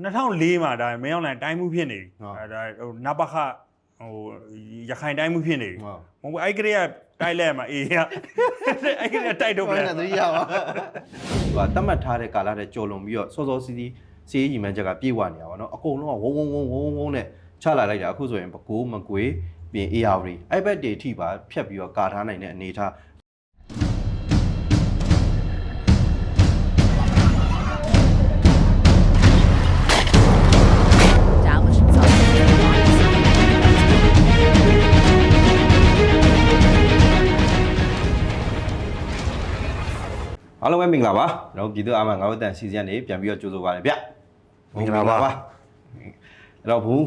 2004မှာဒါမင်းအောင်လှိုင်တိုင်းမှုဖြစ်နေပြီဟုတ်အဲဒါဟိုနပခဟိုရခိုင်တိုင်းမှုဖြစ်နေပြီဟုတ်မဟုတ်ဘူးအဲ့ကလေးကတိုက်လဲမှာအေးရအဲ့ကလေးကတိုက်တော့မဘယ်လဲနဲ့သတိရပါသူကတတ်မှတ်ထားတဲ့ကာလတဲ့ကြော်လွန်ပြီးတော့စောစောစီးစီးစီးရီမှန်းချက်ကပြေဝနေရပါတော့အကုန်လုံးကဝုံဝုံဝုံဝုံဝုံနဲ့ချလာလိုက်တာအခုဆိုရင်ပကိုးမကွေးပြင် ARV အဲ့ဘက်တွေထိပါဖြတ်ပြီးတော့ကာထားနိုင်တဲ့အနေထား အားလုံးပဲမင်္ဂလာပါကျွန်တော်ပြည်သူ့အာမငါတို့တန်စီစဉ်နေပြန်ပြီးတော့ကြိုးစားပါတယ်ဗျမင်္ဂလာပါအဲ့တော့ဘုံ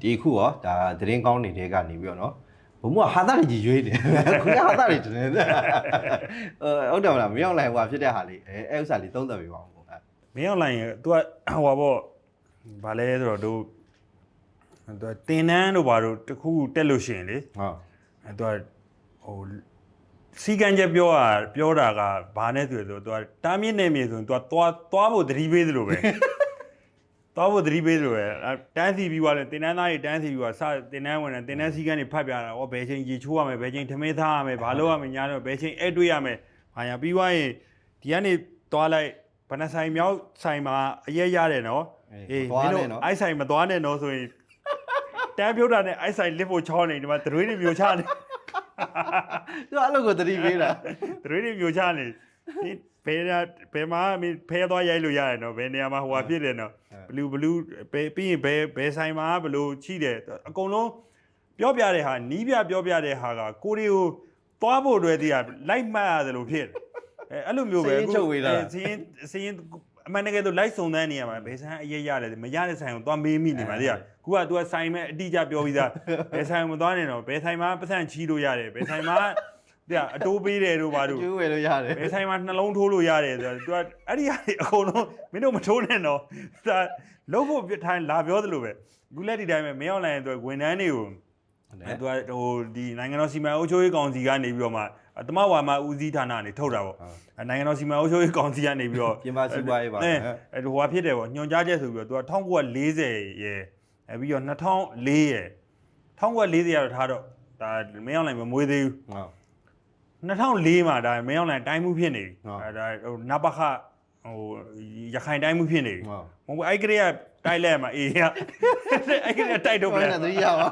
ဒီခုရောဒါသတင်းကောင်းနေတဲ့ကနေပြီးတော့နော်ဘုံကဟာတာကြီးရွေးတယ်ခုကဟာတာကြီးတယ်ဟုတ်တယ်မလားမရောက်လိုက်ဟွာဖြစ်တဲ့ဟာလေးအဲအဲ့ဥစ္စာလေးသုံးသပ်ပေးပါဦးမင်း online က तू ဟိုပါဗာလဲဆိုတော့တို့သူတင်နန်းတို့ဘာတို့တခုတက်လို့ရှိရင်လေဟုတ်အဲသူဟို စီကံချက်ပြောတာပြောတာကဘာနဲ့ဆိုတော့ तू တားမြင့်နေမြေဆိုရင် तू သွားသွားဖို့သတိပေးသလိုပဲသွားဖို့သတိပေးသလိုပဲအဲတန်းစီပြီးွားလဲတင်နန်းသားတွေတန်းစီပြီးွားစတင်နန်းဝင်တယ်တင်နန်းစီကံတွေဖတ်ပြတာဩဘယ်ချိန်ရေချိုးရမယ်ဘယ်ချိန်ထမင်းသားရမယ်ဘာလုပ်ရမယ်ညာတော့ဘယ်ချိန်အဲ့တွေးရမယ်ဘာညာပြီးွားရင်ဒီကနေသွားလိုက်ဗနဆိုင်မြောက်ဆိုင်မှာအရက်ရတယ်နော်အေးသွားနေနော်အိုက်ဆိုင်မသွားနဲ့နော်ဆိုရင်တန်းပြုတ်တာနဲ့အိုက်ဆိုင်လစ်ဖို့ချောနေဒီမှာသရွေးတွေမျိုးချနေ သူအဲ့လိုကိုသတိပေးတာသရွေးတွေမျိုးချနေဒီဘယ်နေရာဘယ်မှာမင်းဖဲသွားရိုက်လို့ရတယ်နော်ဘယ်နေရာမှာဟိုဟာဖြစ်တယ်နော်ဘလူးဘလူးဘယ်ပြီးရင်ဘယ်ဘယ်ဆိုင်မှာဘလူးချိတယ်အကုန်လုံးပြောပြတဲ့ဟာနီးပြပြောပြတဲ့ဟာကကိုရီကိုသွားဖို့အတွက်တည်းကလိုက်မှတ်ရတယ်လို့ဖြစ်တယ်အဲအဲ့လိုမျိုးပဲစရင်းချုပ်ဝေးတာစရင်စရင်အမှန်တကယ်တော့လိုက်စုံတန်းနေရမှာဘယ်ဆိုင်အရေးရတယ်မရတဲ့ဆိုင်ကိုသွားမေးမိနေမှာတည်းကခုက तू ကဆိုင်မဲ့အတိအကျပြောပြီးသားဘယ်ဆိုင်မသွားနေတော့ဘယ်ဆိုင်မှာပတ်စံချီးလို့ရတယ်ဘယ်ဆိုင်မှာတဲ့အတိုးပေးတယ်တို့ဘာတို့ကျိုးဝယ်လို့ရတယ်ဘယ်ဆိုင်မှာနှလုံးထိုးလို့ရတယ်ဆိုတော့ तू ကအဲ့ဒီဟာတွေအကုန်လုံးမင်းတို့မထိုးနဲ့တော့ဒါလုံးဖို့ပြထိုင်လာပြောသလိုပဲခုလက်ဒီတိုင်းပဲမင်းအောင်လိုင်းအတွက်ဝန်ထမ်းတွေကိုအဲသူကဟိုဒီနိုင်ငံတော်စီမံအုပ်ချုပ်ရေးကောင်စီကနေပြီးတော့မှတမဝါမဦးစီးဌာနကနေထုတ်တာပေါ့အဲနိုင်ငံတော်စီမံအုပ်ချုပ်ရေးကောင်စီကနေပြီးတော့ပြင်ပစီးပွားရေးပါအဲအဲဟိုဟာဖြစ်တယ်ပေါ့ညွှန်ကြားချက်ဆိုပြီးတော့သူက1940ရယ် အဲပြီးတော့2004ရယ်1940ရတော့ထားတော့ဒါမင်းအောင်လိုင်းမမွေးသေးဘူးဟုတ်2004မှာဒါမင်းအောင်လိုင်းတိုင်းမှုဖြစ်နေပြီဟုတ်အဲဒါဟိုနပခဟိုရခိုင်တိုင်းမှုဖြစ်နေပြီဟုတ်မဟုတ်ဘူးအဲ့ကလေးကတိုက်လဲမှာအေးရအဲ့ကလေးကတိုက်တော့မဘယ်လဲနဲ့သတိရပါ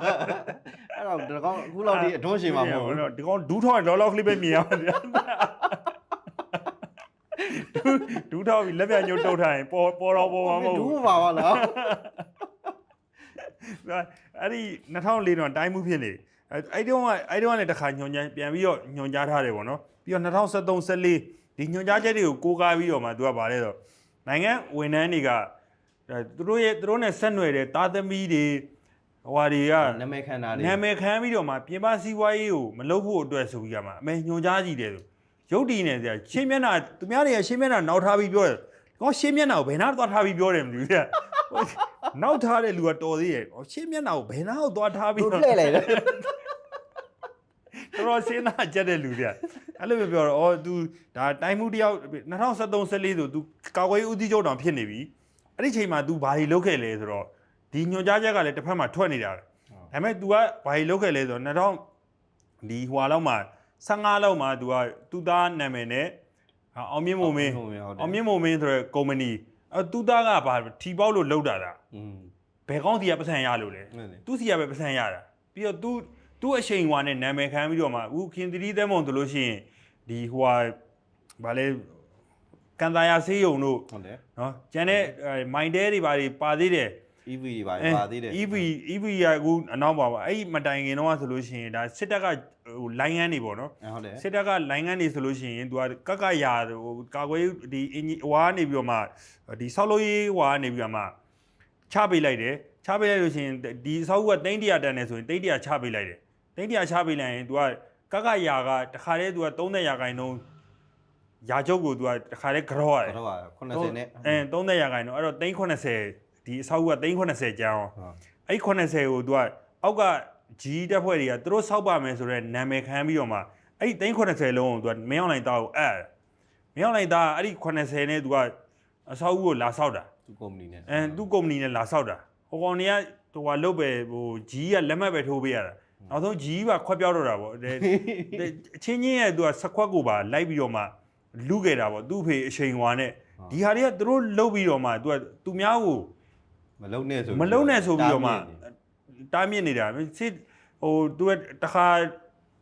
အဲ့တော့ဒီကောင်အခုလောက်ဒီအတွန်းရှင်မှာမဟုတ်ဘူးဒီကောင်ဒူးထောင်းလောလောကလေးပဲမြင်ရမှာဗျာဒူးထောင်းပြီးလက်ပြညှို့တုတ်ထားရင်ပေါ်ပေါ်တော့ပေါ်မှာမဟုတ်ဒူးဘူးမပါပါလား အဲ့ဒီ2004တော့တိုင်းမှုဖြစ်နေအဲ့အဲ့တုန်းကအဲ့တုန်းကလည်းတစ်ခါညွန်ကြားပြန်ပြီးတော့ညွန်ကြားထားတယ်ပေါ့နော်ပြီးတော့2013 14ဒီညွန်ကြားချက်တွေကိုကိုးကားပြီးတော့မှသူကဗါလဲဆိုနိုင်ငံဝန်ထမ်းတွေကအဲသူတို့ရဲ့သူတို့နဲ့ဆက်နွယ်တဲ့တာသမီတွေဟွာတွေကနာမည်ခန္ဓာတွေနာမည်ခံပြီးတော့မှပြင်ပစီးပွားရေးကိုမလုပ်ဖို့အတွက်ဆိုပြီးကမှအမေညွန်ကြားကြည့်တယ်ဆိုရုပ်တည်နေတယ်ရှင်းမျက်နှာသူများတွေကရှင်းမျက်နှာနောက်ထားပြီးပြောတယ်ကောရှင်းမျက်နှာကိုဘယ်နှသွားထားပြီးပြောတယ်မသိဘူးပြ နောက်ထားတဲ့လူကတော်သေးရဲ့ဟောရှင်းမျက်နှာကိုဘယ်နှကိုသွားထားပြီး သူ တော့ လှည့်လိုက်တယ် တော်တော်စဉ်းစားကြက်တဲ့လူတွေကအဲ့လိုပဲပြောတော့အော် तू ဒါတိုင်းမှုတယောက်2013 14ဆို तू ကာကွယ်ရေးဦးစီးချုပ်တောင်ဖြစ်နေပြီအဲ့ဒီချိန်မှာ तू ဘာတွေလုပ်ခဲ့လဲဆိုတော့ဒီညွန်ကြားချက်ကလည်းတစ်ဖက်မှာထွက်နေတာပဲဒါပေမဲ့ तू ကဘာတွေလုပ်ခဲ့လဲဆိုတော့2000ဒီဟွာလောက်မှာ15လောက်မှာ तू ကသူ့သားနာမည်နဲ့အောင်မြင့်မုံမင်းအောင်မြင့်မုံမင်းဆိုတဲ့ကုမ္ပဏီ အဲသူ့သားကဘာထီပေါက်လို့လောက်တာလား อืม ဘယ်ကောင်းစီကပတ်စံရလို့လဲ ဟုတ်တယ် သူစီကပဲပတ်စံရတာပြီးတော့ तू သူ့အချိန်ဟွာနဲ့နာမည်ခံပြီးတော့မှအခုခင်သတိသဲမုံတို့လို့ရှိရင်ဒီဟွာဗာလဲကန်တာယာဆေးယုံတို့ ဟုတ်တယ် နော်ကျန်တဲ့မိုင်တဲတွေဘာတွေပါသေးတယ် EV တွေပါပါသေးတယ် EV EV ကအခုအနောက်ပါပါအဲ့မတိုင်ခင်တော့ဆိုလို့ရှိရင်ဒါစစ်တပ်ကဟိုလိုင်းငန်းနေပေါ့နော်ဟုတ်တယ်စစ်တပ်ကလိုင်းငန်းနေဆိုလို့ရှိရင်သူကကကရာဟိုကာကွယ်ဒီအင်ဂျီဟွာနေပြီးတော့မှဒီဆောက်လို့ရေးဟွာနေပြီးတော့မှချပေးလိုက်တယ်ချပေးလိုက်လို့ရှိရင်ဒီအဆောက်ကတိန့်တရာတန်နေဆိုရင်တိန့်တရာချပေးလိုက်တယ်တိန့်တရာချပေးလိုက်ရင်သူကကကရာကတခါတည်းသူက30ရာခိုင်နှုန်းရာချုပ်ကိုသူကတခါတည်းကြောရတယ်ကြောရ90နဲ့အဲ30ရာခိုင်နှုန်းအဲ့တော့390 ဒီအဆောက်အဦက380ကျန်းရောအဲ့80ကိုသူကအောက်ကဂျီတက်ဖွဲ့တွေကသူတို့ဆောက်ပါမယ်ဆိုတော့နာမည်ခံပြီးတော့မှအဲ့380လုံးကိုသူကမင်းအောင်လိုင်းသားကိုအပ်မင်းအောင်လိုင်းသားအဲ့ဒီ80နဲ့သူကအဆောက်အဦကိုလာဆောက်တာသူကုမ္ပဏီနဲ့အဲသူကုမ္ပဏီနဲ့လာဆောက်တာဟိုကောင်တွေကဟိုကလုတ်ပဲဟိုဂျီကလက်မှတ်ပဲထိုးပေးရတာနောက်ဆုံးဂျီပါခွက်ပြောက်တော့တာပေါ့အချင်းချင်းရဲ့သူကစခွက်ကိုပါလိုက်ပြီးတော့မှလူခဲ့တာပေါ့သူ့ဖေအချိန်ဝါနဲ့ဒီဟာတွေကသူတို့လုတ်ပြီးတော့မှသူကသူများကို မလုံနဲ့ဆို မလုံးနဲ့ဆိုပြီးတော့မှ တားမြစ်နေ တားမြစ်နေတာစစ်ဟိုသူကတခါ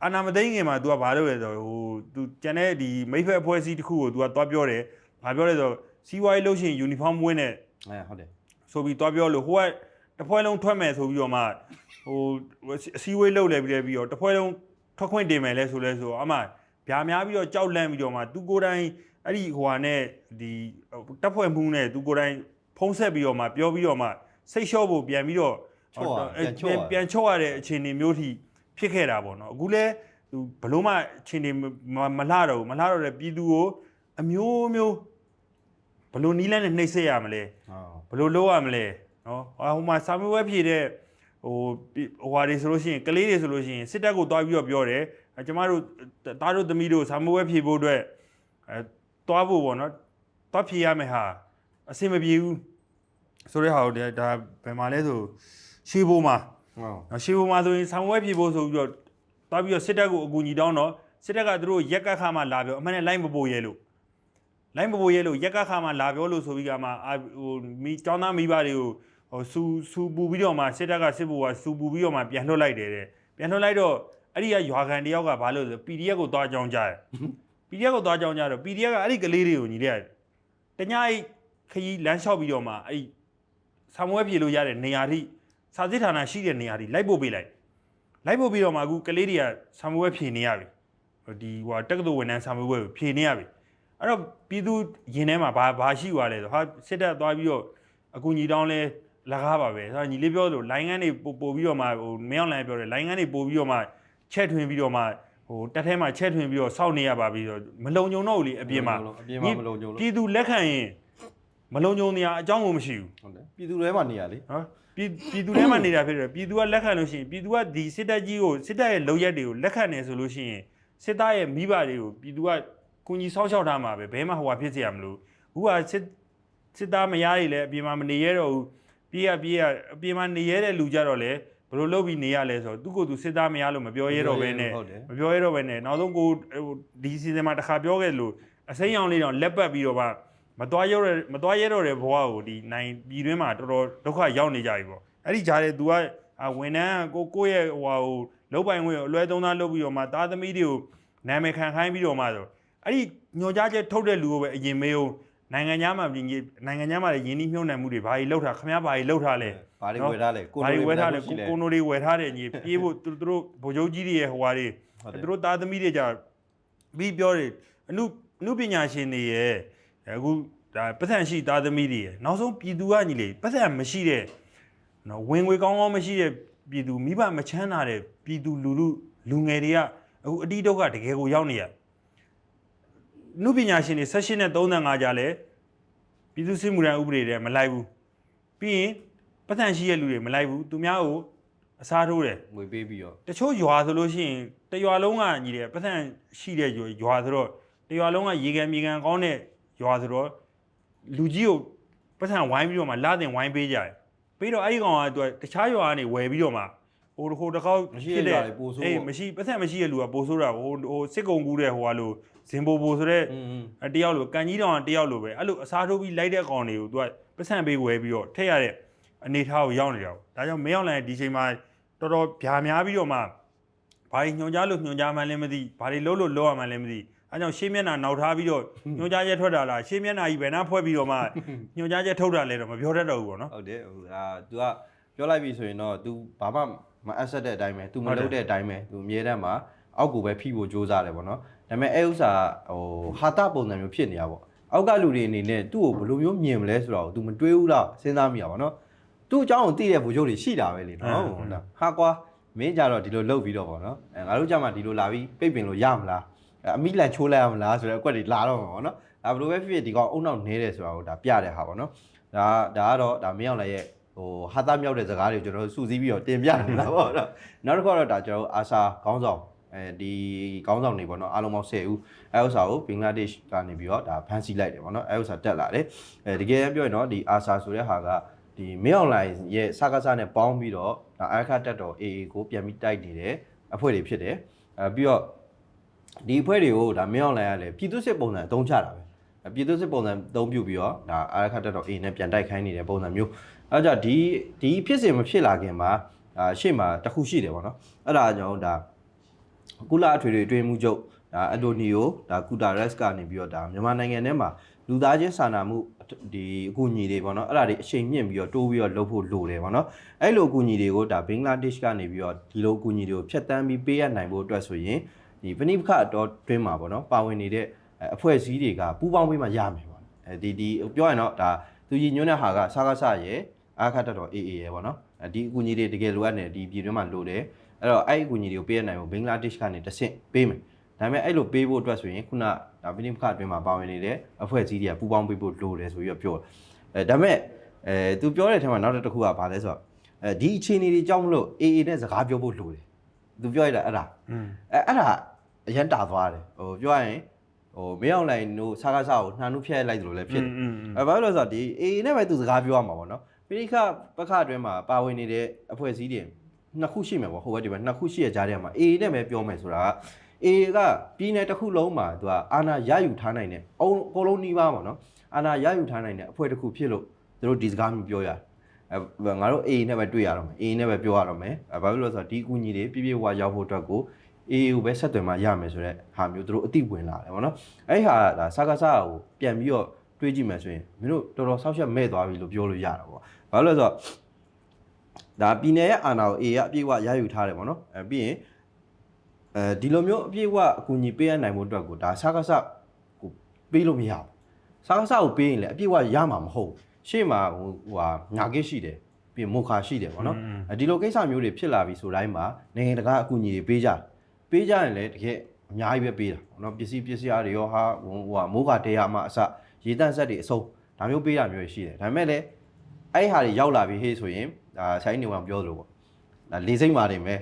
အနာမသိငင်မှာ तू ကဘာလုပ်လဲဆိုတော့ဟို तू ကျန်တဲ့ဒီမိဖက်အဖွဲ့အစည်းတစ်ခုကို तू ကသွားပြောတယ်ဘာပြောလဲဆိုတော့စီးပွားရေးလုပ်ရှင်ယူနီဖောင်းဝင်းနဲ့ အဲဟုတ်တယ် ဆိုပြီးသွားပြောလို့ဟိုကတစ်ဖွဲလုံးထွက်မယ်ဆိုပြီးတော့မှဟိုအစည်းအဝေးလုပ်လဲပြီးလဲပြီးတော့တစ်ဖွဲလုံးထွက်ခွင့်တင်မယ်လဲဆိုလဲဆိုတော့အမှဗျာများပြီးတော့ကြောက်လန့်ပြီးတော့မှ तू ကိုယ်တိုင်အဲ့ဒီဟိုဟာနဲ့ဒီတပ်ဖွဲ့မှုနဲ့ तू ကိုယ်တိုင် ဖုံးဆက်ပြီးတော့မှပြောပြီးတော့မှစိတ်လျှော့ဖို့ပြန်ပြီးတော့ချော့ရပြန်ချော့ရပြန်ချော့ရတဲ့အခြေအနေမျိုးထိဖြစ်ခဲ့တာပေါ့နော်အခုလဲသူဘလို့မှအခြေအနေမမလှတော့ဘူးမလှတော့တဲ့ပြည်သူကိုအမျိုးမျိုးဘလို့နီးလန်းနဲ့နှိပ်စက်ရမလဲဟုတ်ဘယ်လိုလုပ်ရမလဲနော်ဟာဟိုမှာစာမေးပွဲဖြေတဲ့ဟိုဟိုဟာတွေဆိုလို့ရှိရင်ကလေးတွေဆိုလို့ရှိရင်စစ်တပ်ကိုတွားပြီးတော့ပြောတယ်အဲကျမတို့တားတို့သမီးတို့စာမေးပွဲဖြေဖို့အတွက်အဲတွားဖို့ပေါ့နော်တွားဖြေရမယ်ဟာ အဆင်မပြေဘူးဆိုတဲ့ဟာကိုဒါဒါဘယ်မှာလဲဆိုရှေးဘိုးမှာဟုတ်နော်ရှေးဘိုးမှာဆိုရင်စာမေးပွဲဖြေဖို့ဆိုပြီးတော့တွားပြီးတော့စစ်တပ်ကိုအကူအညီတောင်းတော့စစ်တပ်ကသူတို့ရက်ကခါမှလာပြောအမှန်နဲ့လိုက်မပို့ရဲလို့လိုင်းပပိုရဲလို့ရက်ကခါမှလာပြောလို့ဆိုပြီးကမှအာဟိုမိကျောင်းသားမိဘတွေကိုဟိုစူစူပူပြီးတော့မှစစ်တပ်ကစစ်ဘူကစူပူပြီးတော့မှပြန်လွှတ်လိုက်တယ်တဲ့ပြန်လွှတ်လိုက်တော့အဲ့ဒီကရွာခံတယောက်ကဘာလို့လဲဆို PDF ကိုသွားကြောင်းကြတယ် PDF ကိုသွားကြောင်းကြတော့ PDF ကအဲ့ဒီကလေးတွေကိုညီလိုက်တညအိ ခကြီးလမ်းလျှောက်ပြီးတော့မှအဲ့ဒီဆာမွဲပြေလို့ရတဲ့နေရာထိစာစစ်ဌာနရှိတဲ့နေရာထိလိုက်ပို့ပေးလိုက်လိုက်ပို့ပြီးတော့မှအခုကလေးတွေကဆာမွဲဖြေနေရပြီဟိုဒီဟိုတက္ကသိုလ်ဝန်ထမ်းဆာမွဲကိုဖြေနေရပြီအဲ့တော့ပြည်သူရင်ထဲမှာဘာဘာရှိသွားလဲဆိုဟာစစ်တပ်သွားပြီးတော့အကူညီတောင်းလဲလကားပါပဲဆိုတော့ညီလေးပြောလို့လိုင်းငန်းတွေပို့ပို့ပြီးတော့မှဟိုမင်းအောင်လိုင်းပြောတယ်လိုင်းငန်းတွေပို့ပြီးတော့မှချက်ထွင်ပြီးတော့မှဟိုတက်ထဲမှာချက်ထွင်ပြီးတော့စောင့်နေရပါပြီဆိုတော့မလုံုံတော့ဘူးလေအပြင်မှာအပြင်မှာမလုံခြုံလို့ပြည်သူလက်ခံရင် မလုံုံနေရအကြောင်းကိုမရှိဘူး ဟုတ်တယ်ပြည်သူတွေမှာနေရလေ နော်ပြည်ပြည်သူထဲမှာနေတာဖြစ်တယ်ပြည်သူကလက်ခံလို့ရှိရင်ပြည်သူကဒီစစ်တပ်ကြီးကိုစစ်တပ်ရဲ့လုံရက်တွေကိုလက်ခံနေဆိုလို့ရှိရင်စစ်သားရဲ့မိဘတွေကိုပြည်သူကကုညီဆောက်ရှောက်ထားမှာပဲဘဲမှဟိုဟာဖြစ်เสียရမလို့အခုကစစ်စစ်သားမရတွေလည်းအပြင်မှာမနေရတော့ဘူးပြေးရပြေးရအပြင်မှာနေရတဲ့လူကြတော့လေဘယ်လိုလုပ်ပြီးနေရလဲဆိုတော့သူကိုယ်သူစစ်သားမရလို့မပြောရတော့ဘဲနဲ့ ဟုတ်တယ် မပြောရတော့ဘဲနဲ့နောက်ဆုံးကိုဟိုဒီစီဇန်မှာတစ်ခါပြောခဲ့လို့အစိမ်းရောင်လေးတော့လက်ပတ်ပြီးတော့မှ မသွားရတဲ့မသွားရတော့တဲ့ဘဝကိုဒီနိုင်ပြည်တွင်းမှာတော်တော်ဒုက္ခရောက်နေကြပြီပေါ့အဲ့ဒီကြားထဲ तू ကအာဝန်ထမ်းကကိုကိုယ့်ရဲ့ဟိုဟာဟိုလောက်ပိုင်ဝင်ကိုအလွဲသုံးသားလုပ်ပြီးတော့မှသားသမီးတွေကိုနာမည်ခံခိုင်းပြီးတော့မှဆိုအဲ့ဒီညွှန်ကြားချက်ထုတ်တဲ့လူကိုပဲအရင်မေးအောင်နိုင်ငံသားမှာပြင်ကြီးနိုင်ငံသားမှာလည်းယင်းနှိမ့်မြုံနှံမှုတွေဘာကြီးလောက်ထားခမည်းဘာကြီးလောက်ထားလဲဘာတွေဝယ်ထားလဲဘာကြီးဝယ်ထားလဲရှိကိုကိုနိုတွေဝယ်ထားတယ်ညီပြေးဖို့သူတို့ဗိုလ်ချုပ်ကြီးတွေရဲ့ဟိုဟာတွေဟုတ်တယ်သူတို့သားသမီးတွေကြပြီးပြောတယ်အနုအနုပညာရှင်တွေရဲ့ အခုဒါပတ်စံရှိသားသမီးတွေရဲ့နောက်ဆုံးပြည်သူကညီလေပတ်စံမရှိတဲ့နော်ဝင်ငွေကောင်းကောင်းမရှိတဲ့ပြည်သူမိဘမချမ်းသာတဲ့ပြည်သူလူလူလူငယ်တွေကအခုအတိဒုက္ခတကယ်ကိုရောက်နေရအနုပညာရှင်တွေ16နဲ့35ကြာလဲပြည်သူစစ်မှုထမ်းဥပဒေတွေမလိုက်ဘူးပြီးရင်ပတ်စံရှိတဲ့လူတွေမလိုက်ဘူးသူများကိုအစားထိုးတယ်ငွေပေးပြီးတော့တချို့ရွာဆိုလို့ရှိရင်တရွာလုံးကညီတယ်ပတ်စံရှိတဲ့ရွာရွာဆိုတော့တရွာလုံးကရေကန်မြေကန်ကောင်းတဲ့ ရွာဆိုတော့လူကြီးကိုပတ်စံဝိုင်းပြီးတော့မှလာတင်ဝိုင်းပေးကြတယ်ပြီးတော့အဲ့ဒီကောင်ကသူကတခြားရွာကနေဝယ်ပြီးတော့မှဟိုဟိုတစ်ခေါက်မရှိတဲ့ရွာတွေပို့ဆိုးအေးပေါ့မရှိပတ်စံမရှိတဲ့လူကပို့ဆိုးတာဟိုဟိုစစ်ကုံကူးတဲ့ဟိုကလို့ဇင်ဘိုဘိုဆိုတဲ့อืมအဲတယောက်လိုကန်ကြီးတောင်ကတယောက်လိုပဲအဲ့လိုအစားထိုးပြီးလိုက်တဲ့ကောင်တွေကိုသူကပတ်စံပေးဝယ်ပြီးတော့ထည့်ရတဲ့အနေထားကိုရောက်နေတာပေါ့ဒါကြောင့်မရောက်လိုက်ဒီချိန်မှာတော်တော်ဗျာများပြီးတော့မှဘာတွေညွှန်ကြားလို့ညွှန်ကြားမှန်းလည်းမသိဘာတွေလုပ်လို့လုပ်ရမှန်းလည်းမသိ အဲကြောင့်ရှင်းမျက်နှာနောက်ထားပြီးတော့ညွှန်ကြားချက်ထွက်တာလားရှင်းမျက်နှာကြီးဘယ်နှဖွဲ့ပြီးတော့မှညွှန်ကြားချက်ထုတ်တာလဲတော့မပြောတတ်တော့ဘူးပေါ့နော် ဟုတ်တယ်ဟိုအာ तू ကပြောလိုက်ပြီဆိုရင်တော့ तू ဘာမှမအပ်ဆက်တဲ့အတိုင်းပဲ तू မလုပ်တဲ့အတိုင်းပဲ तू အမြဲတမ်းမှာအောက်ကိုပဲဖိဖို့ကြိုးစားတယ်ပေါ့နော်ဒါပေမဲ့အဲဥစ္စာဟိုဟာတာပုံစံမျိုးဖြစ်နေတာပေါ့အောက်ကလူတွေအနေနဲ့သူ့ကိုဘယ်လိုမျိုးမြင်မလဲဆိုတော့ तू မတွေးဘူးလားစဉ်းစားမိရပါတော့သူ့အကြောင်းကိုသိတဲ့ဗိုလ်ချုပ်တွေရှိတာပဲလေနော်ဟုတ်လားဟာကွာမင်းကြတော့ဒီလိုလုပ်ပြီးတော့ပေါ့နော်အဲငါတို့ကြမှာဒီလိုလာပြီးပိတ်ပင်လို့ရမလား အဲအမိလန်ချိုးလိုက်ရမလားဆိုတော့အကွက်တွေလာတော့မှာပေါ့နော်ဒါဘယ်လိုပဲဖြစ်ဖြစ်ဒီကောင်အုံနောက်နေတယ်ဆိုတာကိုဒါပြတဲ့ဟာပေါ့နော်ဒါဒါကတော့ဒါမင်းအောင်လည်းရဲ့ဟိုဟာသားမြောက်တဲ့ဇာတ်ကားတွေကိုကျွန်တော်တို့စူးစီးပြီးတော့တင်ပြနေတာပေါ့နော်နောက်တစ်ခုကတော့ဒါကျွန်တော်တို့အာစာခေါင်းဆောင်အဲအဲဒီကောင်းဆောင်တွေပေါ့နော်အားလုံးပေါင်း10ဦးအဲဥစ္စာကိုဘင်္ဂလားဒေ့ရှ်ကနေပြီးတော့ဒါဖမ်းဆီးလိုက်တယ်ပေါ့နော်အဲဥစ္စာတက်လာတယ်အဲတကယ်ပြောရင်တော့ဒီအာဆာဆိုတဲ့ဟာကဒီမင်းအွန်လိုင်းရဲ့စကားစားနဲ့ပေါင်းပြီးတော့ဒါအာရခတက်တော် AA ကိုပြန်ပြီးတိုက်နေတဲ့အဖွဲ့တွေဖြစ်တယ်အဲပြီးတော့ ဒီအဖွဲ့တွေကိုဒါမင်းအွန်လိုင်းကလည်းပြည်သူစစ်ပုံစံအသုံးချတာပဲအဲပြည်သူစစ်ပုံစံအသုံးပြုပြီးတော့ဒါအာရခတက်တော် AA နဲ့ပြန်တိုက်ခိုင်းနေတဲ့ပုံစံမျိုးအဲကြောင့်ဒီဒီဖြစ်စဉ်မဖြစ်လာခင်မှာအာရှေ့မှာတစ်ခုရှိတယ်ပေါ့နော်အဲ့ဒါကြောင့်ဒါကုလအထွေထွေအတွင်းမှုချုပ်ဒါအတိုနီယိုဒါကူတာရက်စ်ကနေပြီးတော့ဒါမြန်မာနိုင်ငံထဲမှာလူသားချင်းစာနာမှုဒီအကူအညီတွေပေါ့နော်အဲ့ဒါတွေအချိန်မြင့်ပြီးတော့တိုးပြီးတော့လုပ်ဖို့လိုတယ်ပေါ့နော်အဲ့လိုအကူအညီတွေကိုဒါဘင်္ဂလားဒေ့ရှ်ကနေပြီးတော့ဒီလိုအကူအညီတွေကိုဖျက်ဆီးပြီးပေးရနိုင်ဖို့အတွက်ဆိုရင် ဒီပဏိပခအတော်တွင်းမှာပေါ့နော်ပါဝင်နေတဲ့အဖွဲ့အစည်းတွေကပူးပေါင်းပြီးမှရမယ်ပေါ့အဲဒီဒီပြောရင်တော့ဒါသူကြီးညွှန်းတဲ့ဟာကစားကားဆရဲ့အာခတ်တော် AA ရဲ့ပေါ့နော်ဒီအကူအညီတွေတကယ်လိုအပ်နေဒီပြည်တွင်းမှာလိုတယ်အဲ့တော့အဲ့ဒီအကူအညီတွေကိုပေးရနိုင်ဖို့ဘင်္ဂလားဒေ့ရှ်ကနေတဆင့်ပေးမယ်ဒါပေမဲ့အဲ့လိုပေးဖို့အတွက်ဆိုရင်ခုနဒါဗိနိဖခအတွင်းမှာပါဝင်နေတဲ့အဖွဲ့အစည်းတွေကပူးပေါင်းပေးဖို့လိုတယ်ဆိုပြီးတော့ပြောတယ်အဲဒါပေမဲ့အဲသူပြောတဲ့အထက်မှာနောက်တစ်ခုကဘာလဲဆိုတော့အဲဒီအခြေအနေတွေကြောင့်မလို့ AA နဲ့စကားပြောဖို့လိုတယ် သူပြောရတာအဲ့ဒါအဲအဲ့ဒါအရန်တာသွားတယ်ဟိုပြောရရင်ဟိုမင်းအောင်လိုင်တို့စားကားစားကိုနှာနှုတ်ဖျက်လိုက်သလိုလည်းဖြစ်တယ်အဲဘာလို့လဲဆိုတော့ဒီ AA နဲ့ပဲသူစကားပြောရမှာပေါ့နော်ပိရိခပခအတွင်းမှာပါဝင်နေတဲ့အဖွဲ့အစည်းတွေနှစ်ခုရှိမှာပေါ့ဟိုဘက်ဒီဘက်နှစ်ခုရှိရကြားထဲမှာ AA နဲ့ပဲပြောမယ်ဆိုတာက AA ကပြည်နယ်တစ်ခုလုံးမှာသူကအာဏာရယူထားနိုင်တဲ့အုံအကုန်လုံးနှီးပါပေါ့နော်အာဏာရယူထားနိုင်တဲ့အဖွဲ့တစ်ခုဖြစ်လို့သူတို့ဒီစကားမျိုးပြောရတယ် အဲငါတို့ AA နဲ့ပဲတွေ့ရတော့မယ် AA နဲ့ပဲပြောရတော့မယ်အဲဘာဖြစ်လို့လဲဆိုတော့ဒီအကူအညီတွေပြည့်ပြည့်ဝဝရောက်ဖို့အတွက်ကို AA ကိုပဲဆက်သွယ်မှရမယ်ဆိုတော့ဟာမျိုးသူတို့အတိဝင်လာတယ်ပေါ့နော်အဲ့ဟာဒါစကားစားကိုပြန်ပြီးတော့တွေးကြည့်မယ်ဆိုရင်မင်းတို့တော်တော်ဆောက်ရှက်မဲ့သွားပြီလို့ပြောလို့ရတာပေါ့ဘာလို့လဲဆိုတော့ဒါပြည်နယ်ရဲ့အာဏာကို AA ကအပြည့်အဝရယူထားတယ်ပေါ့နော်အဲပြီးရင်အဲဒီလိုမျိုးအပြည့်အဝအကူအညီပေးရနိုင်ဖို့အတွက်ကိုဒါစကားစားကိုပေးလို့မရဘူးစကားစားကိုပေးရင်လည်းအပြည့်အဝရမှာမဟုတ်ဘူး ရှေ့မှာဟိုဟိုဟာငါကိရှိတယ်ပြီးရင်မုခါရှိတယ်ပေါ့နော်အဲဒီလိုကိစ္စမျိုးတွေဖြစ်လာပြီဆိုတိုင်းမှာနိုင်ငံတကာအကူအညီတွေပေးကြတယ်ပေးကြရင်လည်းတကယ်အများကြီးပဲပေးတာပေါ့နော်ပစ္စည်းပစ္စည်းအားတွေရောဟာဟိုဟာမိုးကတရားမှအစရေတန့်ဆက်တွေအစုံဒါမျိုးပေးတာမျိုးရှိတယ်ဒါပေမဲ့လည်းအဲ့ဒီဟာတွေရောက်လာပြီဟေးဆိုရင်ဒါဆိုင်နေဝင်ပြောသလိုပေါ့ဒါလေးစိတ်မာနေမယ်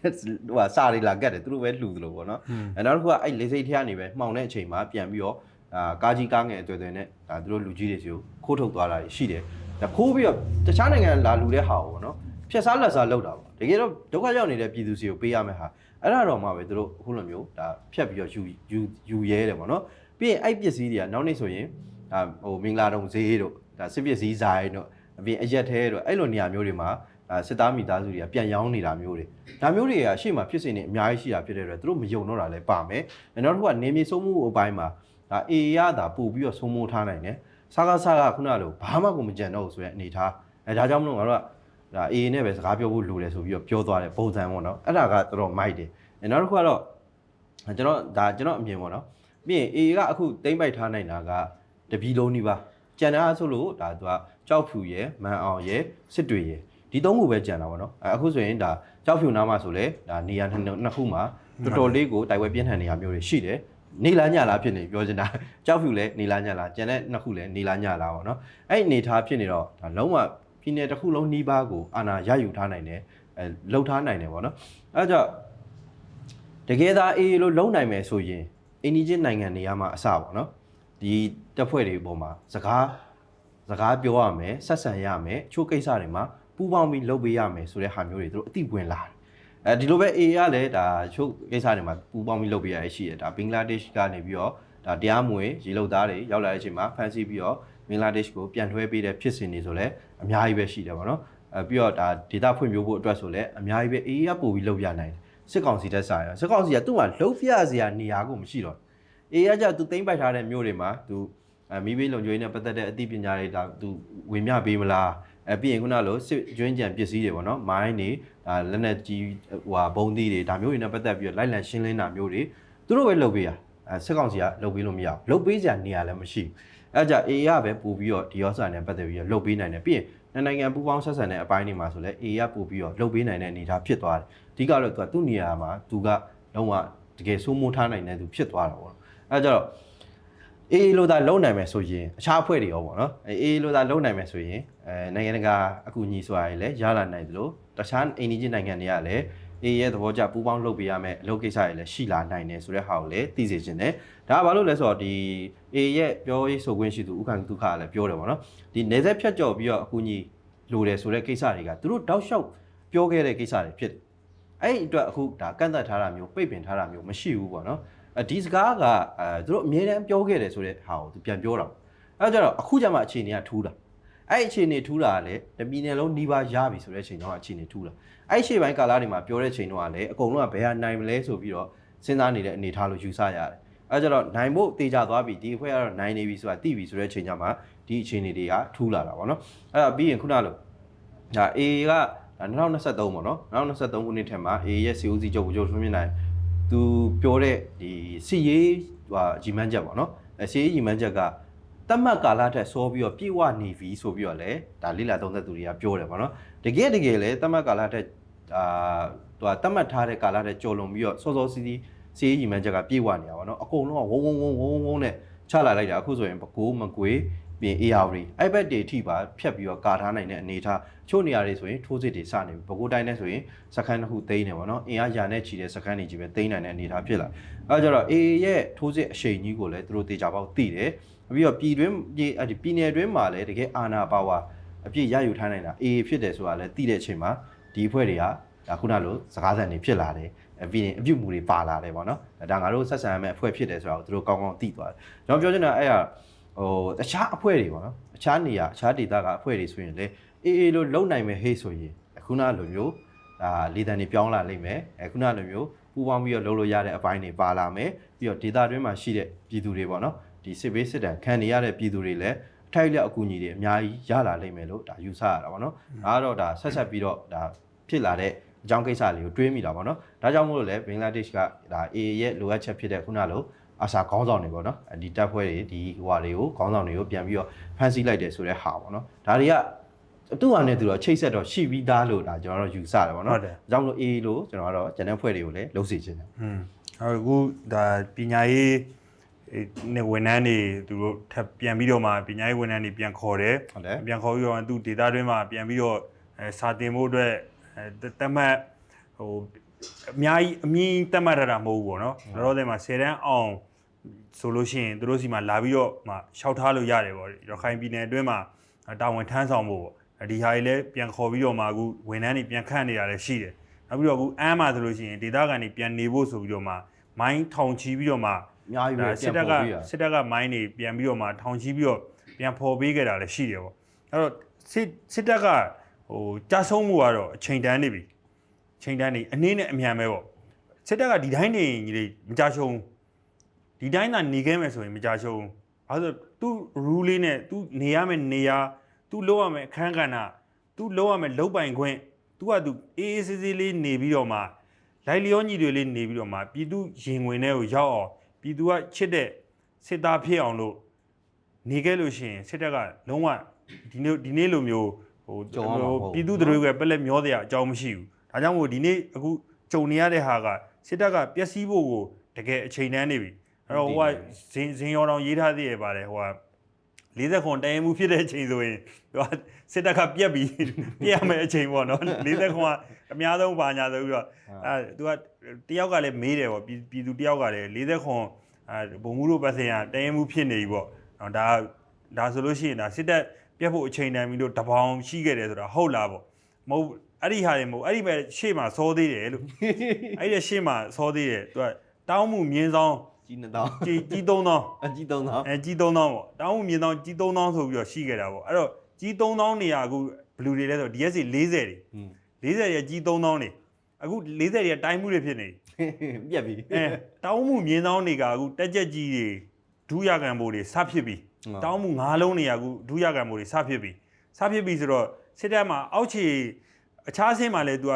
ဟိုဟာစာတွေလာကတ်တယ်သူတို့ပဲလှူသလိုပေါ့နော်အဲနောက်တစ်ခုကအဲ့လေးစိတ်ထဲကနေပဲမှောင်တဲ့အချိန်မှာပြန်ပြီးတော့ ဒါကားကြီးကားငယ်အတွေ့အတွေ့နဲ့ဒါသူတို့လူကြီးတွေစီကိုခိုးထုတ်သွားတာရှိတယ်ဒါခိုးပြီးတော့တခြားနိုင်ငံလာလူတဲ့ဟာကိုပေါ့နော်ဖြက်စားလက်စားလောက်တာပေါ့တကယ်တော့ဒုက္ခရောက်နေတဲ့ပြည်သူစီကိုပေးရမယ့်ဟာအဲ့ဒါတော့မှပဲသူတို့အခုလိုမျိုးဒါဖြတ်ပြီးတော့ယူယူယူရဲတယ်ပေါ့နော်ပြီးရင်အဲ့ပစ္စည်းတွေကနောက်နေ့ဆိုရင်ဒါဟိုမင်္ဂလာတုံဈေးတို့ဒါစစ်ပစ္စည်းဇိုင်းတို့အပြင်အရက်သေးတို့အဲ့လိုနေရာမျိုးတွေမှာဒါစစ်သားမိသားစုတွေကပြန်ရောင်းနေတာမျိုးတွေဒါမျိုးတွေကရှေ့မှာဖြစ်စဉ်တွေအများကြီးရှိတာဖြစ်တဲ့အတွက်သူတို့မယုံတော့တာလည်းပါမယ်နောက်တစ်ခုကနေမြေဆုံးမှုအပိုင်းမှာ ဒါအေရတာပို့ပြီးတော့ဆုံးမိုးထားနိုင်တယ်စားကားစားကခုနကလိုဘာမှကိုမကြံတော့ဘူးဆိုတဲ့အနေထားအဲဒါကြောင့်မလို့ငါတို့ကဒါအေးနဲ့ပဲစကားပြောဖို့လိုတယ်ဆိုပြီးတော့ပြောသွားတယ်ပုံစံပေါ့နော်အဲ့ဒါကတော်တော်မိုက်တယ်အဲနောက်တစ်ခုကတော့ကျွန်တော်ဒါကျွန်တော်အမြင်ပေါ့နော်ပြီးရင်အေးကအခုတိမ့်ပိုက်ထားနိုင်တာကတပီလုံးနီးပါကြံတာဆိုလို့ဒါသူကကြောက်ဖြူရယ်မန်အောင်ရယ်စစ်တွေရယ်ဒီသုံးခုပဲကြံတာပေါ့နော်အဲအခုဆိုရင်ဒါကြောက်ဖြူနားမှာဆိုလဲဒါနေရာနှစ်နှစ်ခုမှာတော်တော်လေးကိုတိုက်ပွဲပြင်းထန်နေရမျိုးတွေရှိတယ် နေလားညလားဖြစ်နေပြောချင်တာကြောက်ဖြူလဲနေလားညလားကြံတဲ့နှစ်ခုလဲနေလားညလားပေါ့နော်အဲ့အနေထားဖြစ်နေတော့ဒါလုံးဝပြည်နယ်တစ်ခုလုံးနှီးပါးကိုအာဏာရယူထားနိုင်တယ်အဲလှုပ်ထားနိုင်တယ်ပေါ့နော်အဲဒါကြောင့်တကယ်သာအေးလို့လုံနိုင်မယ်ဆိုရင်အင်းဒီချင်းနိုင်ငံတွေကမှအစပေါ့နော်ဒီတပ်ဖွဲ့တွေပေါ်မှာစကားစကားပြောရမယ်ဆက်ဆံရမယ်ချို့ကိစ္စတွေမှာပူးပေါင်းပြီးလုပ်ပေးရမယ်ဆိုတဲ့ဟာမျိုးတွေသူတို့အသိဝင်လာတယ် အဲဒီလိုပဲ AA ကလည်းဒါချို့ကိစ္စတွေမှာပူးပေါင်းပြီးလုပ်ပေးရရှိတယ်ဒါဘင်္ဂလားဒေ့ရှ်ကနေပြီးတော့ဒါတရားမဝင်ရေလုံသားတွေရောက်လာတဲ့အချိန်မှာဖမ်းဆီးပြီးတော့ဘင်္ဂလားဒေ့ရှ်ကိုပြန်ထွှဲပေးတဲ့ဖြစ်စဉ်တွေဆိုလည်းအများကြီးပဲရှိတယ်ပေါ့နော်အဲပြီးတော့ဒါဒေတာဖွံ့ဖြိုးဖို့အတွက်ဆိုလည်းအများကြီးပဲ AA ကပို့ပြီးလုပ်ရနိုင်တယ်စစ်ကောင်စီတက်ဆိုင်ရစစ်ကောင်စီကသူ့မှာလှုပ်ပြစရာနေရာကိုမရှိတော့အေးရကြသူသိမ့်ပိုက်ထားတဲ့မြို့တွေမှာသူအမိဘေးလုံခြုံရေးနဲ့ပတ်သက်တဲ့အသိပညာတွေဒါသူဝင်မြပေးမလားအဲပြီးရင်ခုနလိုစစ်ကျွင်းကြံပစ္စည်းတွေပေါ့နော်မိုင်းတွေဒါ လက်နက်ကြီးဟိုဟာဘုံသီးတွေဒါမျိုးတွေနဲ့ပတ်သက်ပြီးတော့လိုက်လံရှင်းလင်းတာမျိုးတွေသူတို့ပဲလုပ်ပေးရအဲစစ်ကောင်စီကလုပ်ပေးလို့မရဘူးလုပ်ပေးစရာနေရာလည်းမရှိဘူးအဲကြအေးရပဲပို့ပြီးတော့ဒီရောစာနဲ့ပတ်သက်ပြီးတော့လုပ်ပေးနိုင်တယ်ပြီးရင်နိုင်ငံပူးပေါင်းဆက်ဆံတဲ့အပိုင်းတွေမှာဆိုလဲအေးရပို့ပြီးတော့လုပ်ပေးနိုင်တဲ့အနေအထားဖြစ်သွားတယ်အဓိကတော့သူကသူ့နေရာမှာသူကလုံးဝတကယ်စိုးမိုးထားနိုင်တဲ့သူဖြစ်သွားတာပေါ့အဲကြတော့ အေးလို့သာလုံနိုင်မယ်ဆိုရင်အခြားအဖွဲ့တွေရောပေါ့နော်အေးအေးလို့သာလုံနိုင်မယ်ဆိုရင်အဲနိုင်ငံတကာအကူအညီဆိုတာတွေလည်းရလာနိုင်တယ်လို့တခြားအိန္ဒိယနိုင်ငံတွေကလည်းအေရဲ့သဘောကျပူးပေါင်းလုပ်ပေးရမယ်အလုပ်ကိစ္စတွေလည်းရှိလာနိုင်တယ်ဆိုတဲ့ဟာကိုလည်းသိစေချင်တယ်ဒါကဘာလို့လဲဆိုတော့ဒီအေရဲ့ပြောရေးဆိုခွင့်ရှိသူဥက္ကဋ္ဌဒုက္ခကလည်းပြောတယ်ပေါ့နော်ဒီနေဆက်ဖြတ်ကျော်ပြီးတော့အကူကြီးလိုတယ်ဆိုတဲ့ကိစ္စတွေကသူတို့တောက်လျှောက်ပြောခဲ့တဲ့ကိစ္စတွေဖြစ်တယ်အဲ့ဒီအတွက်အခုဒါကန့်သက်ထားတာမျိုးပိတ်ပင်ထားတာမျိုးမရှိဘူးပေါ့နော်အဲ ဒီစကားကအဲသူတို့အမြဲတမ်းပြောခဲ့တယ်ဆိုတဲ့ဟာကိုသူပြန်ပြောတာအဲဒါကြတော့အခုကျမှအခြေအနေကထူးတာအဲ့ဒီအခြေအနေထူးတာကလည်းတပြည်နယ်လုံးနှီးပါရပြီဆိုတဲ့အချိန်တော့အခြေအနေထူးတာအဲ့ဒီရှေ့ပိုင်းကာလတွေမှာပြောတဲ့အချိန်တော့ကလည်းအကုန်လုံးကဘယ်ဟာနိုင်မလဲဆိုပြီးတော့စဉ်းစားနေတဲ့အနေအထားလို့ယူဆရတယ်အဲ့ကြတော့နိုင်ဖို့တေချာသွားပြီဒီအဖွဲ့ကတော့နိုင်နေပြီဆိုတာသိပြီဆိုတဲ့အချိန်ကျမှဒီအခြေအနေတွေကထူးလာတာပေါ့နော်အဲ့ဒါပြီးရင်ခုနလိုဒါ A ကဒါ2023ပေါ့နော်2023ခုနှစ်ထဲမှာ A ရဲ့ COC ချုပ်ကိုချုပ်ထွန်းမြင့်နိုင် သူပြောတဲ့ဒီစီရေးဟိုဂျီမန်းချက်ပေါ့နော်အဲစီရေးဂျီမန်းချက်ကတတ်မှတ်ကာလထက်စောပြီးတော့ပြည့်ဝနေပြီဆိုပြီးတော့လည်းဒါလိလာသုံးသက်သူတွေကပြောတယ်ဗောနော်တကယ်တကယ်လည်းတတ်မှတ်ကာလထက်အာသူကတတ်မှတ်ထားတဲ့ကာလထက်ကျော်လွန်ပြီးတော့စောစောစီးစီးစီးရီမှန်းချက်ကပြည့်ဝနေတာဗောနော်အကုန်လုံးကဝုန်းဝုန်းဝုန်းဝုန်းဝုန်းနဲ့ချလာလိုက်တာအခုဆိုရင်ပကိုးမကွေး ပြင် AR အဲ့ဘက်တွေထိပါဖြတ်ပြီးတော့ကာထားနိုင်တဲ့အနေအထားချို့နေရာတွေဆိုရင်ထိုးစစ်တွေစနေပြီပကိုးတိုင်းနဲ့ဆိုရင်စခန်းတစ်ခုသိမ်းနေဗောနော်အင်အားရာနဲ့ချီတဲ့စခန်းတွေကြီးပဲသိမ်းနိုင်တဲ့အနေအထားဖြစ်လာအဲဒါကြတော့ AA ရဲ့ထိုးစစ်အရှိန်ကြီးကိုလည်းသူတို့တေချာပေါက်သိတယ်ပြီးတော့ပြည်တွင်းပြည်အဲ့ဒီပြည်နယ်တွင်းမှာလည်းတကယ်အာဏာပါဝါအပြည့်ရယူထားနိုင်တာအေးဖြစ်တယ်ဆိုတာလည်းသိတဲ့အချိန်မှာဒီအဖွဲ့တွေကဒါခုနလိုစကားသံတွေဖြစ်လာတယ်အပြီးရင်အပြုတ်မှုတွေပါလာတယ်ပေါ့နော်ဒါငါတို့ဆက်ဆံရမယ့်အဖွဲ့ဖြစ်တယ်ဆိုတာကိုသူတို့ကောင်းကောင်းသိသွားတယ်ကျွန်တော်ပြောချင်တာအဲ့ဒါ ဟိုတခြားအဖွဲ့တွေပေါ့နော်အခြားနေရာအခြားဒေသကအဖွဲ့တွေဆိုရင်လေအေးအေးလို့လုံနိုင်မယ်ဟေ့ဆိုရင်ခုနလိုမျိုးဒါလေတံတွေပြောင်းလာလိမ့်မယ်အခုနလိုမျိုးပူပေါင်းပြီးတော့လုံလို့ရတဲ့အပိုင်းတွေပါလာမယ်ပြီးတော့ဒေသတွင်းမှာရှိတဲ့ပြည်သူတွေပေါ့နော်ဒီစစ်ဘေးစစ်တမ်းခံနေရတဲ့ပြည်သူတွေလည်းအထိုက်လျောက်အကူအညီတွေအများကြီးရလာလိမ့်မယ်လို့ဒါယူဆရတာပေါ့နော်။ဒါကတော့ဒါဆက်ဆက်ပြီးတော့ဒါဖြစ်လာတဲ့အကြောင်းကိစ္စလေးကိုတွေးမိတာပေါ့နော်။ဒါကြောင့်မို့လို့လည်းဘင်္ဂလားဒေ့ရှ်ကဒါ AA ရဲ့လိုအပ်ချက်ဖြစ်တဲ့ခုနလို အာစာခေါင်းဆောင်တွေပေါ့နော်။ဒီတပ်ဖွဲ့တွေဒီဟွာတွေကိုခေါင်းဆောင်တွေကိုပြန်ပြီးတော့ဖမ်းဆီးလိုက်တယ်ဆိုတဲ့ဟာပေါ့နော်။ဒါတွေကသူ့ဟာနဲ့သူတော့ချိတ်ဆက်တော့ရှိပြီးသားလို့ဒါကျွန်တော်တို့ယူဆတယ်ပေါ့နော်ဟုတ်တယ်။ဒါကြောင့်မလို့ AA လို့ကျွန်တော်ကတော့ဂျန်တဲ့ဖွဲ့တွေကိုလည်းလှုပ်စီခြင်းတယ်ဟွန်းအခုဒါပညာရေးအေးနဲ့ဝန်ထမ်းတွေသူတို့ထပ်ပြန်ပြီးတော့မှပညာရေးဝန်ထမ်းတွေပြန်ခေါ်တယ်ဟုတ်တယ်ပြန်ခေါ်ပြီးတော့သူဒေတာတွင်းမှာပြန်ပြီးတော့အဲစာတင်ဖို့အတွက်အဲတတ်မှတ်ဟိုအများကြီးအမြင့်တတ်မှတ်ထားတာမဟုတ်ဘူးပေါ့နော်လောလောဆယ်မှာ10တန်းအောင် ဆိုလို့ရှိရင်သူတို့စီမှာလာပြီးတော့မှရှောက်ထားလို့ရတယ်ပေါ့ရခိုင်ပြည်နယ်အတွင်းမှာတာဝန်ထမ်းဆောင်ဖို့ပေါ့ဒီဟာကြီးလည်းပြန်ခေါ်ပြီးတော့မှအခုဝန်ထမ်းတွေပြန်ခန့်နေတာလည်းရှိတယ်နောက်ပြီးတော့အခုအမ်းမှာဆိုလို့ရှိရင်ဒေတာကန်တွေပြန်နေဖို့ဆိုပြီးတော့မှမိုင်းထောင်ချီပြီးတော့မှအများကြီးပဲဒါပြစစ်န်တပ်ကပေါ်ပြီးတာစစ်တပ်ကမိုင်းတွေပြန်ပြီးတော့မှထောင်ချီပြီးတော့ပြန်ဖော်ပေးခဲ့တာလည်းရှိတယ်ပေါ့အဲ့တော့စစ်စစ်တပ်ကဟိုကြာဆုံးမှုကတော့အချိန်တန်းနေပြီအချိန်တန်းနေအနည်းနဲ့အမြန်ပဲပေါ့စစ်တပ်ကဒီတိုင်းနေညီလေးမကြရှုံဘူး ဒီတိုင်းသာနေခဲ့မယ်ဆိုရင်မကြရှုံဘူးဘာလို့လဲဆိုတော့သူ့ rule လေးနဲ့သူနေရမယ့်နေရာသူလောက်ရမယ့်အခန်းကဏ္ဍသူလောက်ရမယ့်လုပ်ပိုင်ခွင့်သူကသူအေးအေးဆေးဆေးလေးနေပြီးတော့မှလိုက်လျောညီတွေလေးနေပြီးတော့မှပြည်သူရင်ဝင်ထဲကိုရောက်အောင်ပြည်သူကချစ်တဲ့စစ်သားဖြစ်အောင်လို့နေခဲ့လို့ရှိရင်စစ်တပ်ကလုံးဝဒီနေ့ဒီနေ့လိုမျိုးဟိုကြုံရမှာမဟုတ်ဘူးပြည်သူတွေကပက်လက်မျောတဲ့အကြောင်းမရှိဘူးဒါကြောင့်မို့ဒီနေ့အခုကြုံနေရတဲ့ဟာကစစ်တပ်ကပျက်စီးဖို့ကိုတကယ်အချိန်တန်းနေပြီ အဲ့တော့ဟိုကဇင်ဇင်ရောင်တော်ရေးထားသေးရပါတယ်ဟိုက40ခွန်တန်ရင်မှုဖြစ်တဲ့အချိန်ဆိုရင်ဟိုကစစ်တပ်ကပြက်ပြီးပြက်ရမယ့်အချိန်ပေါ့နော်40ခွန်ကအများဆုံးပါညာဆိုပြီးတော့အဲသူကတယောက်ကလည်းမေးတယ်ပေါ့ပြည်ပြည်သူတယောက်ကလည်း40ခွန်အဲဘုံမှုတို့ပတ်စင်ကတရင်မှုဖြစ်နေပြီပေါ့နော်ဒါဒါဆိုလို့ရှိရင်ဒါစစ်တပ်ပြတ်ဖို့အချိန်တန်ပြီးတော့တပေါင်းရှိခဲ့တယ်ဆိုတာဟုတ်လားပေါ့မဟုတ်အဲ့ဒီဟာတွေမဟုတ်အဲ့ဒီပဲရှေ့မှာစောသေးတယ်လို့အဲ့ဒီရှေ့မှာစောသေးတယ်သူကတောင်းမှုမြင်းဆောင် ကြီးနှစ်တောင်းကြီးကြီး3000အကြီးသုံးတောင်းအဲကြီး3000ပေါ့တောင်းမှုမြင်းဆောင်ကြီး3000ဆိုပြီးတော့ရှိခဲ့တာပေါ့အဲ့တော့ကြီး3000နေရာအခုဘလူတွေလဲဆို DSC 40တွေဟွန်း40ရဲ့ကြီး3000နေအခု40တွေကတိုင်းမှုတွေဖြစ်နေပြီပြက်ပြီအဲတောင်းမှုမြင်းဆောင်တွေကအခုတက်ကြက်ကြီးတွေဒုရကံဘိုးတွေစဖြစ်ပြီတောင်းမှုငါးလုံးတွေကအခုဒုရကံဘိုးတွေစဖြစ်ပြီစဖြစ်ပြီဆိုတော့စစ်တပ်မှာအောက်ခြေအခြားဆင်းမှာလည်းသူက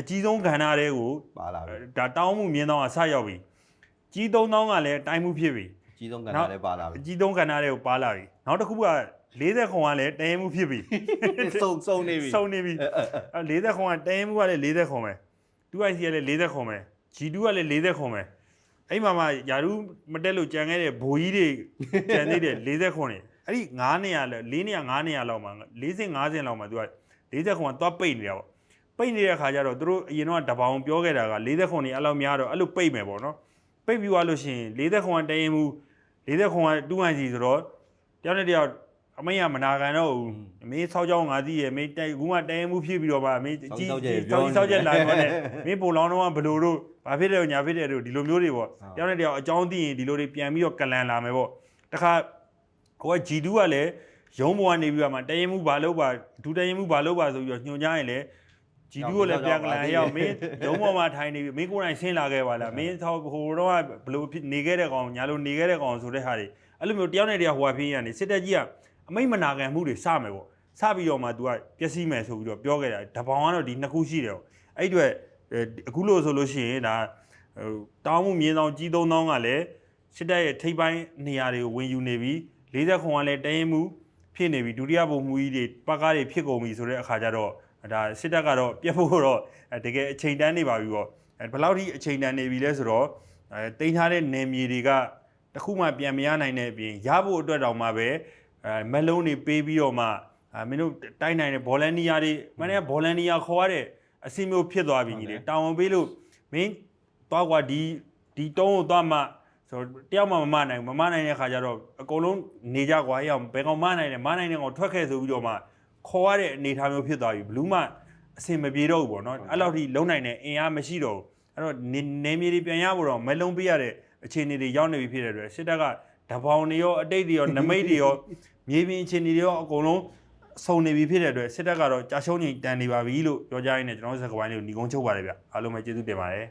အကြီးဆုံးကဏ္ဍတွေကိုပါလာပြီဒါတောင်းမှုမြင်းဆောင်ကစရောက်ပြီ ကြီး3000ကလည်းတိုင်းမှုဖြစ်ပြီအကြီးဆုံးကဏ္ဍလည်းပါလာပြီအကြီးဆုံးကဏ္ဍတွေကိုပါလာပြီနောက်တစ်ခုက40ခွန်ကလည်းတရင်မှုဖြစ်ပြီစုံစုံနေပြီစုံနေပြီအဲ40ခွန်ကတရင်မှုကလည်း40ခွန်ပဲ 2IC ကလည်း40ခွန်ပဲ G2 ကလည်း40ခွန်ပဲအဲ့မှာမှယာရုမတက်လို့ကြံခဲ့တဲ့ဘိုးကြီးတွေကြံနေတယ်40ခွန်နေအဲ့ဒီ9နေရလဲ4နေရ9နေရလောက်မှာ40 50လောက်မှာ तू က40ခွန်ကသွားပိတ်နေတာပေါ့ပပိတ်နေတဲ့ခါကျတော့သူတို့အရင်တော့တပောင်ပြောခဲ့တာက40ခွန်နေအဲ့လောက်များတော့အဲ့လိုပိတ်မယ်ပေါ့နော် ပိတ်ပြီးသွားလို့ရှိရင်40ခွန်ကတရင်မူ40ခွန်ကတူးဟန်စီဆိုတော့တယောက်နဲ့တယောက်အမိတ်ကမနာခံတော့ဘူးမင်းဆောက်ကြောင်းငါသိရမင်းတိုက်ကူကတရင်မူဖြစ်ပြီးတော့မှမင်းကြီးဆောက်ကြီးဆောက်ချက်လာတော့နဲ့မင်းပိုလောင်းတော့ဘလို့တို့ဘာဖြစ်တယ်ညာဖြစ်တယ်တို့ဒီလိုမျိုးတွေပေါ့တယောက်နဲ့တယောက်အကြောင်းသိရင်ဒီလိုတွေပြန်ပြီးတော့ကလန်လာမယ်ပေါ့တခါဟိုက G2 ကလည်းရုံးပေါ်ကနေပြီးတော့မှတရင်မူဘာလို့ပါဒူတရင်မူဘာလို့ပါဆိုပြီးတော့ညွှန်ကြားရင်လည်း ဂျီတူကိုလည်းပြန်ကလာရောက်မင်းရုံးပေါ်မှာထိုင်နေပြီမင်းကိုယ်တိုင်ဆင်းလာခဲ့ပါလားမင်းဟိုဟိုတော့ဘလို့ဖြစ်နေခဲ့တဲ့ကောင်ညာလို့နေခဲ့တဲ့ကောင်ဆိုတဲ့ဟာတွေအဲ့လိုမျိုးတယောက်နဲ့တယောက်ဟိုဟာဖြစ်ရနေစစ်တပ်ကြီးကအမိတ်မနာခံမှုတွေစမယ်ပေါ့စပြီးတော့မှ तू ကပျက်စီးမယ်ဆိုပြီးတော့ပြောခဲ့တာတပောင်ကတော့ဒီနှစ်ခုရှိတယ်ပေါ့အဲ့ဒီအတွက်အခုလို့ဆိုလို့ရှိရင်ဒါဟိုတောင်းမှုမြင်းဆောင်ကြီးသုံးတောင်းကလည်းစစ်တပ်ရဲ့ထိပ်ပိုင်းနေရာတွေကိုဝင်ယူနေပြီး40ခွန်ကလည်းတရင်မှုဖြစ်နေပြီဒုတိယဘုံမှုကြီးတွေပတ်ကားတွေဖြစ်ကုန်ပြီဆိုတဲ့အခါကျတော့ ဒါစစ်တပ်ကတော့ပြတ်ဖို့တော့အဲတကယ်အချိန်တန်းနေပါပြီပေါ့အဲဘယ်လောက်ထိအချိန်တန်းနေပြီလဲဆိုတော့အဲတင်ထားတဲ့နယ်မြေတွေကတစ်ခုမှပြန်မရနိုင်တဲ့အပြင်ရဖို့အတွက်တောင်မှပဲအဲမက်လုံးတွေပေးပြီးတော့မှအဲမင်းတို့တိုက်နိုင်တဲ့ဗော်လန်နီယာတွေမင်းကဗော်လန်နီယာခေါ်ရတဲ့အစီမျိုးဖြစ်သွားပြီကြီးလေတောင်းဝန်ပေးလို့မင်းသွားကွာဒီဒီတုံးကိုသွားမှဆိုတော့တယောက်မှမမနိုင်ဘူးမမနိုင်တဲ့ခါကျတော့အကုန်လုံးနေကြကွာဟဲ့အောင်ဘယ်ကောင်မနိုင်လဲမနိုင်တဲ့ကောင်ထွက်ခဲ့ဆိုပြီးတော့မှ ခေါ်ရတဲ့အနေအထားမျိုးဖြစ်သွားပြီဘလူးမအစင်မပြေတော့ဘူးပေါ့နော်အဲ့လောက်ထိလုံနိုင်တဲ့အင်အားမရှိတော့ဘူးအဲ့တော့နေနေမြေတွေပြန်ရဖို့တော့မလုံးပေးရတဲ့အခြေအနေတွေရောက်နေပြီဖြစ်တဲ့အတွက်စစ်တပ်ကဓပောင်တွေရောအတိတ်တွေရောနမိတ်တွေရောမြေပြင်အခြေအနေတွေရောအကုန်လုံးစုံနေပြီဖြစ်တဲ့အတွက်စစ်တပ်ကတော့ကြာရှုံးချိန်တန်နေပါပြီလို့ပြောကြရင်းနဲ့ကျွန်တော်တို့စကားဝိုင်းလေးကိုညီကုန်းချုပ်ပါတယ်ဗျအားလုံးပဲကျေးဇူးတင်ပါတယ်